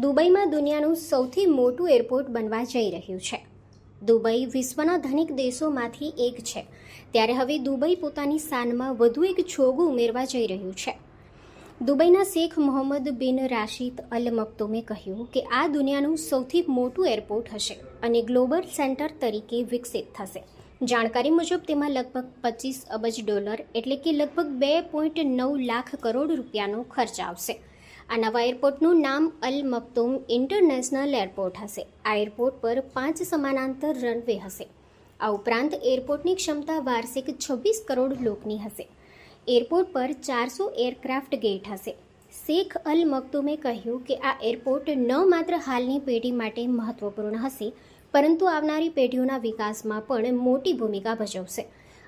દુબઈમાં દુનિયાનું સૌથી મોટું એરપોર્ટ બનવા જઈ રહ્યું છે. દુબઈ વિશ્વના ધનિક દેશોમાંથી એક છે. ત્યારે હવે દુબઈ પોતાની શાનમાં વધુ એક છોગું ઉમેરવા જઈ રહ્યું છે. દુબઈના શેખ મોહમ્મદ બિન રાશિદ અલ મક્તુમે કહ્યું કે આ દુનિયાનું સૌથી મોટું એરપોર્ટ હશે અને ગ્લોબલ સેન્ટર તરીકે વિકસિત થશે. જાણકારી મુજબ તેમાં લગભગ પચીસ અબજ ડોલર એટલે કે લગભગ બે પોઈન્ટ નવ લાખ કરોડ રૂપિયાનો ખર્ચ આવશે. આ નવા એરપોર્ટનું નામ અલ મક્તુમ ઇન્ટરનેશનલ એરપોર્ટ હશે. આ એરપોર્ટ પર પાંચ સમાનાંતર રનવે હશે. આ ઉપરાંત એરપોર્ટની ક્ષમતા વાર્ષિક છવ્વીસ કરોડ લોકની હશે. એરપોર્ટ પર ચારસો એરક્રાફ્ટ ગેટ હશે. શેખ અલ મક્તુમે કહ્યું કે આ એરપોર્ટ ન માત્ર હાલની પેઢી માટે મહત્વપૂર્ણ હશે, પરંતુ આવનારી પેઢીઓના વિકાસમાં પણ મોટી ભૂમિકા ભજવશે.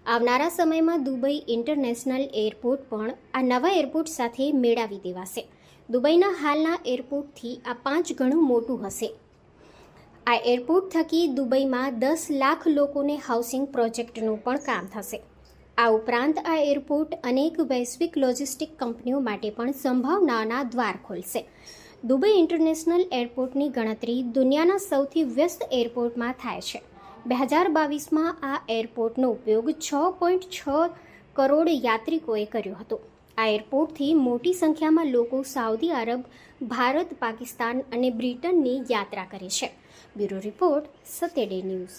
આવનારા સમયમાં દુબઈ ઇન્ટરનેશનલ એરપોર્ટ પણ આ નવા એરપોર્ટ સાથે મેળાવી દેવાશે. દુબઈના હાલના એરપોર્ટથી આ પાંચ ગણું મોટું હશે. આ એરપોર્ટ થકી દુબઈમાં દસ લાખ લોકોને હાઉસિંગ પ્રોજેક્ટનું પણ કામ થશે. આ ઉપરાંત આ એરપોર્ટ અનેક વૈશ્વિક લોજિસ્ટિક કંપનીઓ માટે પણ સંભાવનાના દ્વાર ખોલશે. દુબઈ ઇન્ટરનેશનલ એરપોર્ટની ગણતરી દુનિયાના સૌથી વ્યસ્ત એરપોર્ટમાં થાય છે. બે હજાર બાવીસમાં આ એરપોર્ટનો ઉપયોગ છ પોઈન્ટ છ કરોડ યાત્રિકોએ કર્યો હતો. આ એરપોર્ટથી મોટી સંખ્યામાં લોકો સાઉદી અરબ, ભારત, પાકિસ્તાન અને બ્રિટનની યાત્રા કરે છે. Bureau report Satyaday news.